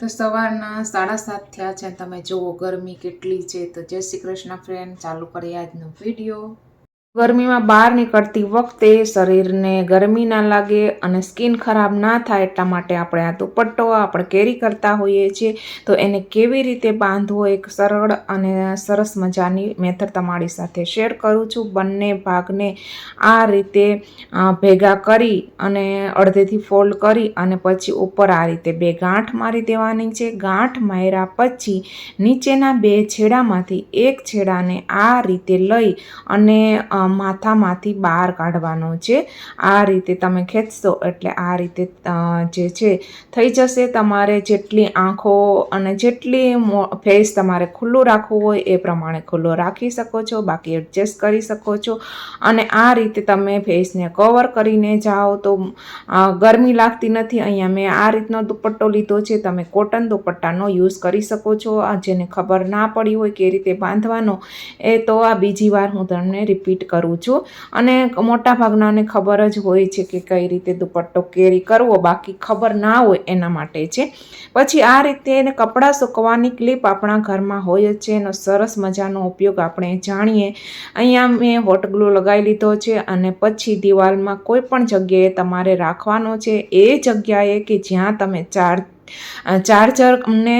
તો સવારના સાડા સાત થયા છે. તમે જુઓ, ગરમી કેટલી છે. તો જય શ્રી કૃષ્ણ ફ્રેન્ડ ચાલુ કરીએ આજનો વીડિયો ગરમીમાં બહાર નીકળતી વખતે શરીરને ગરમી ના લાગે અને સ્કિન ખરાબ ના થાય એટલા માટે આપણે આ દુપટ્ટો આપણે કેરી કરતા હોઈએ છીએ. તો એને કેવી રીતે બાંધવો એક સરળ અને સરસ મજાની મેથડ તમારી સાથે શેર કરું છું. બંને ભાગને આ રીતે ભેગા કરી અને અડધેથી ફોલ્ડ કરી અને પછી ઉપર આ રીતે બે ગાંઠ મારી દેવાની છે. ગાંઠ માર્યા પછી નીચેના બે છેડામાંથી એક છેડાને આ રીતે લઈ અને માથામાંથી બહાર કાઢવાનો છે. આ રીતે તમે ખેંચશો એટલે આ રીતે જે છે, થઈ જશે. તમારે જેટલી આંખો અને જેટલી ફેસ તમારે ખુલ્લું રાખવું હોય એ પ્રમાણે ખુલ્લો રાખી શકો છો. બાકી એડજસ્ટ કરી શકો છો. અને આ રીતે તમે ફેસને કવર કરીને જાઓ તો ગરમી લાગતી નથી. અહીંયા મેં આ રીતનો દુપટ્ટો લીધો છે. તમે કોટન દુપટ્ટાનો યુઝ કરી શકો છો. જેને ખબર ના પડી હોય કે રીતે બાંધવાનો, એ તો આ બીજી વાર હું તમને રિપીટ કરું છું. અને મોટા ભાગનાને ખબર જ હોય છે કે કઈ રીતે દુપટ્ટો કેરી કરવો, બાકી ખબર ના હોય એના માટે છે. પછી આ રીતે એને કપડાં સૂકવાની ક્લિપ આપણા ઘરમાં હોય જ છે. એનો સરસ મજાનો ઉપયોગ આપણે જાણીએ. અહીંયા મેં હોટ ગ્લુ લગાવી લીધો છે અને પછી દિવાલમાં કોઈ પણ જગ્યાએ તમારે રાખવાનો છે. એ જગ્યાએ કે જ્યાં તમે ચાર્જ ચાર્જરને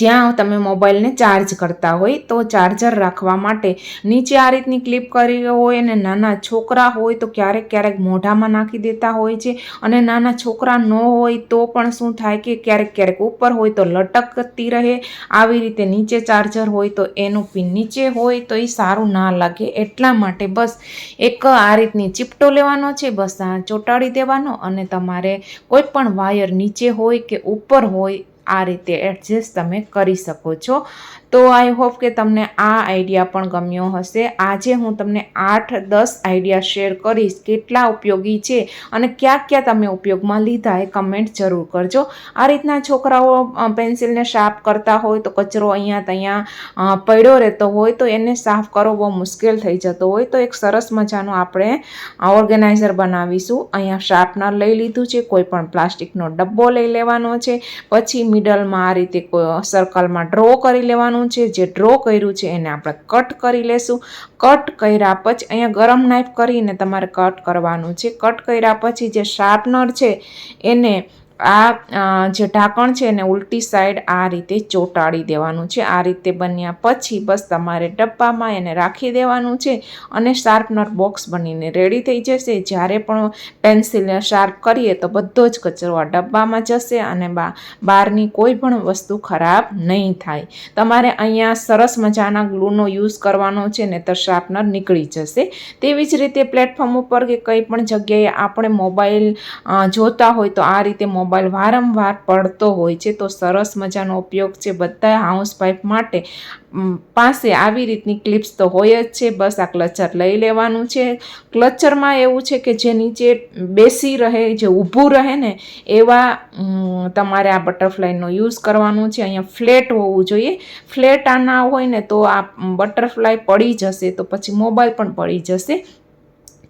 જ્યાં તમે મોબાઈલને ચાર્જ કરતા હોય તો ચાર્જર રાખવા માટે નીચે આ રીતની ક્લિપ કરી હોય અને નાના છોકરા હોય તો ક્યારેક ક્યારેક મોઢામાં નાખી દેતા હોય છે. અને નાના છોકરા ન હોય તો પણ શું થાય કે ક્યારેક ક્યારેક ઉપર હોય તો લટકતી રહે. આવી રીતે નીચે ચાર્જર હોય તો એનું પિન નીચે હોય તો એ સારું ના લાગે. એટલા માટે બસ એક આ રીતની ચીપટો લેવાનો છે. બસ આ ચોંટાડી દેવાનો અને તમારે કોઈ પણ વાયર નીચે હોય કે ઉપર હોય આ રીતે એડજસ્ટ તમે કરી શકો છો. તો આઈ હોપ કે તમને આ આઈડિયા પણ ગમ્યો હશે. આજે હું તમને આઠ દસ આઈડિયા શેર કરીશ કેટલા ઉપયોગી છે અને ક્યાં ક્યાં તમે ઉપયોગમાં લીધા એ કમેન્ટ જરૂર કરજો. આ રીતના છોકરાઓ પેન્સિલને શાર્પ કરતા હોય તો કચરો અહીંયા ત્યાં પડ્યો રહેતો હોય તો એને સાફ કરવો બહુ મુશ્કેલ થઈ જતો હોય તો એક સરસ મજાનું આપણે ઓર્ગેનાઇઝર બનાવીશું. અહીંયા શાર્પનર લઈ લીધું છે, કોઈ પણ પ્લાસ્ટિકનો ડબ્બો લઈ લેવાનો છે. પછી મિડલમાં આ રીતે સર્કલમાં ડ્રો કરી લેવાનું છે, જે ડ્રો કર્યું છે એને આપણે કટ કરી લેશું. કટ કર્યા પછી અહીંયા ગરમ નાઇફ કરીને તમારે કટ કરવાનું છે. કટ કર્યા પછી જે શાર્પનર છે, એને આ જે ઢાંકણ છે એને ઉલટી સાઈડ આ રીતે ચોંટાડી દેવાનું છે. આ રીતે બન્યા પછી બસ તમારે ડબ્બામાં એને રાખી દેવાનું છે અને શાર્પનર બોક્સ બનીને રેડી થઈ જશે. જ્યારે પણ પેન્સિલને શાર્પ કરીએ તો બધો જ કચરો આ ડબ્બામાં જશે અને બા, બહારની કોઈ પણ વસ્તુ ખરાબ નહીં થાય. તમારે અહીંયા સરસ મજાના ગ્લુનો યુઝ કરવાનો છે ને તો શાર્પનર નીકળી જશે. તેવી જ રીતે પ્લેટફોર્મ ઉપર કે કંઈ પણ જગ્યાએ આપણે મોબાઈલ જોતા હોય તો આ રીતે મોબાઈલ વારંવાર પડતો હોય છે, તો સરસ મજાનો ઉપયોગ છે. બધા હાઉસવાઈફ માટે પાસે આવી રીતની ક્લિપ્સ તો હોય જ છે. બસ આ ક્લચર લઈ લેવાનું છે. ક્લચરમાં એવું છે કે જે નીચે બેસી રહે, જે ઊભું રહે ને, એવા તમારે આ બટરફ્લાયનો યુઝ કરવાનું છે. અહીંયા ફ્લેટ હોવું જોઈએ. ફ્લેટ આ ના હોય ને, તો આ બટરફ્લાય પડી જશે, તો પછી મોબાઈલ પણ પડી જશે.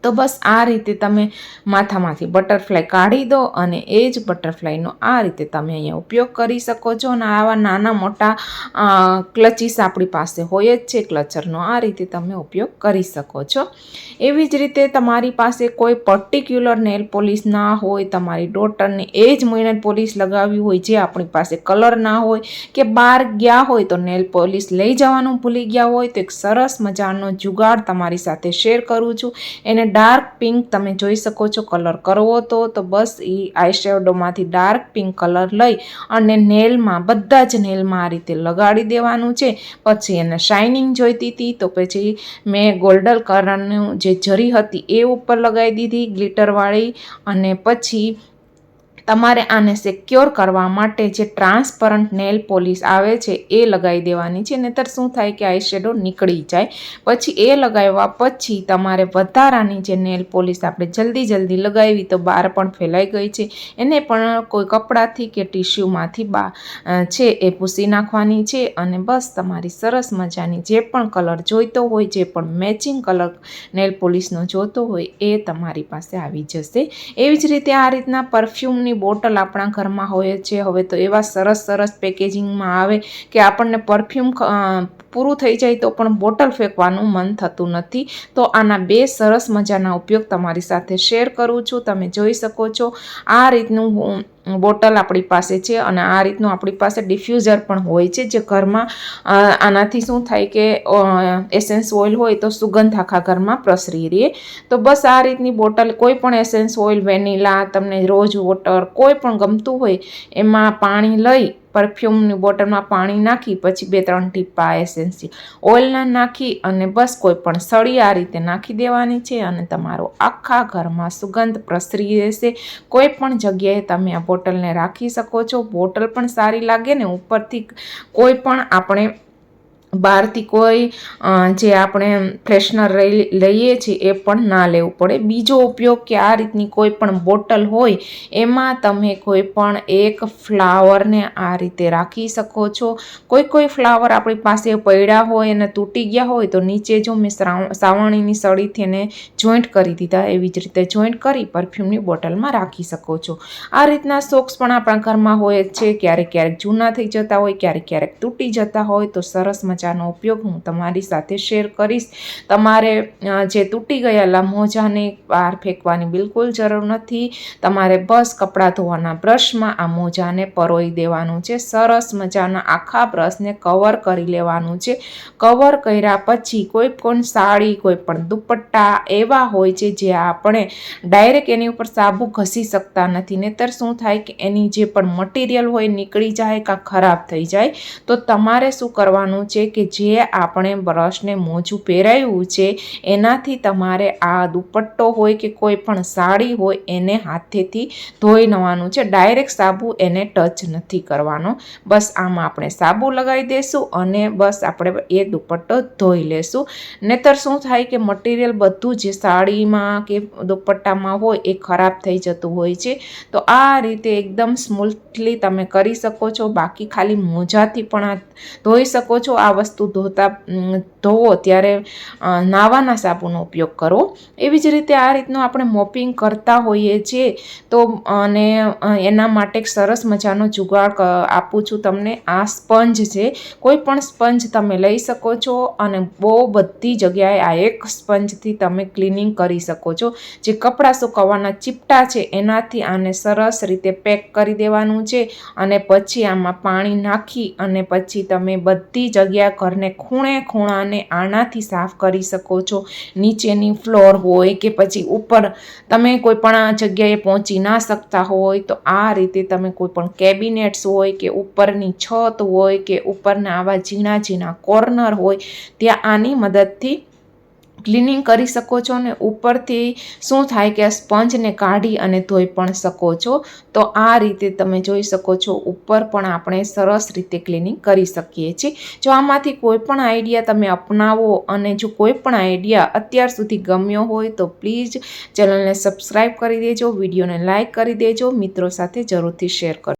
તો બસ આ રીતે તમે માથામાંથી બટરફ્લાય કાઢી દો અને એ જ બટરફ્લાયનો આ રીતે તમે અહીંયા ઉપયોગ કરી શકો છો અને આવા નાના મોટા ક્લચીસ આપણી પાસે હોય જ છે, ક્લચરનો આ રીતે તમે ઉપયોગ કરી શકો છો. એવી જ રીતે તમારી પાસે કોઈ પર્ટિક્યુલર નેલ પોલિશ ના હોય, તમારી ડોટરને એ જ નેલ પોલીસ લગાવવી હોય, જે આપણી પાસે કલર ના હોય કે બહાર ગયા હોય તો નેલ પોલિશ લઈ જવાનું ભૂલી ગયા હોય તો એક સરસ મજાનો જુગાડ તમારી સાથે શેર કરું છું. એને ડાર્ક પિંક તમે જોઈ શકો છો, કલર કરવો તો તો બસ એ આઈશેડોમાંથી ડાર્ક પિંક કલર લઈ અને નેલમાં, બધા જ નેલમાં આ રીતે લગાડી દેવાનું છે. પછી એને શાઇનિંગ જોઈતી હતી, તો પછી મેં ગોલ્ડન કલરનું જે જરી હતી એ ઉપર લગાવી દીધી, ગ્લિટરવાળી અને પછી તમારે આને સિક્યોર કરવા માટે જે ટ્રાન્સપરન્ટ નેલ પોલિશ આવે છે, એ લગાવી દેવાની છે, નહીતર શું થાય કે આઈ શેડો નીકળી જાય. પછી એ લગાવ્યા પછી તમારે વધારાની જે નેલ પોલિશ આપણે જલ્દી જલ્દી લગાવી તો બહાર પણ ફેલાઈ ગઈ છે. એને પણ કોઈ કપડાથી કે ટીશ્યુમાંથી બા છે એ ભૂસી નાખવાની છે અને બસ તમારી સરસ મજાની જે પણ કલર જોઈતો હોય, જે પણ મેચિંગ કલર નેલ પોલિશનો જોતો હોય, એ તમારી પાસે આવી જશે. એવી જ રીતે આ રીતના પરફ્યુમની બોટલ આપણા ઘરમાં હોય છે. હવે તો એવા સરસ સરસ પેકેજિંગમાં આવે કે આપણને પરફ્યુમ પૂરું થઈ જાય તો પણ બોટલ ફેંકવાનું મન થતું નથી. તો આના બે સરસ મજાના ઉપયોગ તમારી સાથે શેર કરું છું. તમે જોઈ શકો છો, આ રીતનું બોટલ આપણી પાસે છે અને આ રીતનું આપણી પાસે ડિફ્યુઝર પણ હોય છે, જે ઘરમાં આનાથી શું થાય કે એસેન્સ ઓઇલ હોય તો સુગંધ આખા ઘરમાં પ્રસરી રહે. તો બસ આ રીતની બોટલ, કોઈ પણ એસેન્સ ઓઇલ, વેનીલા, તમને રોજ વોટર, કોઈ પણ ગમતું હોય, એમાં પાણી લઈ પરફ્યુમની બોટલમાં પાણી નાખી, પછી બે ત્રણ ટીપા એસેન્સી ઓઇલના નાખી અને બસ કોઈ પણ સળી આ રીતે નાખી દેવાની છે અને તમારો આખા ઘરમાં સુગંધ પ્રસરી રહેશે. કોઈ પણ જગ્યાએ તમે આ બોટલને રાખી શકો છો. બોટલ પણ સારી લાગે ને ઉપરથી કોઈ પણ આપણે બહારથી કોઈ જે આપણે ફ્રેશનર લઈએ છીએ એ પણ ના લેવું પડે. બીજો ઉપયોગ કે આ રીતની કોઈ પણ બોટલ હોય, એમાં તમે કોઈ પણ એક ફ્લાવરને આ રીતે રાખી શકો છો. કોઈ કોઈ ફ્લાવર આપણી પાસે પડ્યા હોય અને તૂટી ગયા હોય, તો નીચે જો મેં સાવણીની સળીથી એને જોઈન્ટ કરી દીધા, એવી જ રીતે જોઈન્ટ કરી પરફ્યુમની બોટલમાં રાખી શકો છો. આ રીતના સોક્સ પણ આપણા ઘરમાં હોય છે. ક્યારેક ક્યારેક જૂના થઈ જતા હોય, ક્યારેક ક્યારેક તૂટી જતા હોય, તો સરસ મજા મોજાનો ઉપયોગ હું તમારી સાથે શેર કરીશ. તમારે જે તૂટી ગયેલા મોજાને બહાર ફેંકવાની બિલકુલ જરૂર નથી. તમારે બસ કપડાં ધોવાના બ્રશમાં આ મોજાને પરોઈ દેવાનું છે. સરસ મજાના આખા બ્રશને કવર કરી લેવાનું છે. કવર કર્યા પછી કોઈ પણ સાડી, કોઈ પણ દુપટ્ટા એવા હોય છે જે આપણે ડાયરેક્ટ એની ઉપર સાબુ ઘસી શકતા નથી. નહીતર શું થાય કે એની જે પણ મટીરિયલ હોય નીકળી જાય કાં ખરાબ થઈ જાય. તો તમારે શું કરવાનું છે કે જે આપણે બ્રશને મોજું પહેરાવ્યું છે, એનાથી તમારે આ દુપટ્ટો હોય કે કોઈ પણ સાડી હોય, એને હાથેથી ધોઈ નવાનું છે. ડાયરેક્ટ સાબુ એને ટચ નથી કરવાનો. બસ આમાં આપણે સાબુ લગાવી દઈશું અને બસ આપણે એ દુપટ્ટો ધોઈ લેશું. નહીતર શું થાય કે મટીરિયલ બધું જે સાડીમાં કે દુપટ્ટામાં હોય એ ખરાબ થઈ જતું હોય છે. તો આ રીતે એકદમ સ્મૂથલી તમે કરી શકો છો. બાકી ખાલી મોજાથી પણ આ ધોઈ શકો છો. આ વસ્તુ ધોતા ધોવો ત્યારે નાવાના સાબુનો ઉપયોગ કરો. એવી જ રીતે આ રીતનું આપણે મોપિંગ કરતા હોઈએ છીએ, તો, અને એના માટે સરસ મજાનો જુગાડ આપું છું તમને. આ સ્પંજ છે, કોઈ પણ સ્પંજ તમે લઈ શકો છો, અને બહુ બધી જગ્યાએ આ એક સ્પંજથી તમે ક્લિનિંગ કરી શકો છો. જે કપડાં સુકવવાના ચીપટા છે, એનાથી આને સરસ રીતે પેક કરી દેવાનું છે, અને પછી આમાં પાણી નાખી, અને પછી તમે બધી જગ્યા ઘરને ખૂણે ખૂણાને આનાથી સાફ કરી શકો છો. નીચેની ફ્લોર હોય કે પછી ઉપર તમે કોઈ પણ જગ્યાએ પહોંચી ના શકતા હોય તો આ રીતે તમે કોઈ પણ કેબિનેટ્સ હોય કે ઉપરની છત હોય કે ઉપરના આવા ઝીણા ઝીણા કોર્નર હોય, ત્યાં આની મદદથી ક્લિનિંગ કરી શકો છો અને ઉપરથી શું થાય કે સ્પંજને કાઢી અને ધોઈ પણ શકો છો. તો આ રીતે તમે જોઈ શકો છો, ઉપર પણ આપણે સરસ રીતે ક્લિનિંગ કરી શકીએ છીએ. જો આમાંથી કોઈ પણ આઈડિયા તમે અપનાવો અને જો કોઈ પણ આઈડિયા અત્યાર સુધી ગમ્યો હોય તો પ્લીઝ ચેનલને સબસ્ક્રાઈબ કરી દેજો, વિડીયોને લાઇક કરી દેજો, મિત્રો સાથે જરૂરથી શેર કરો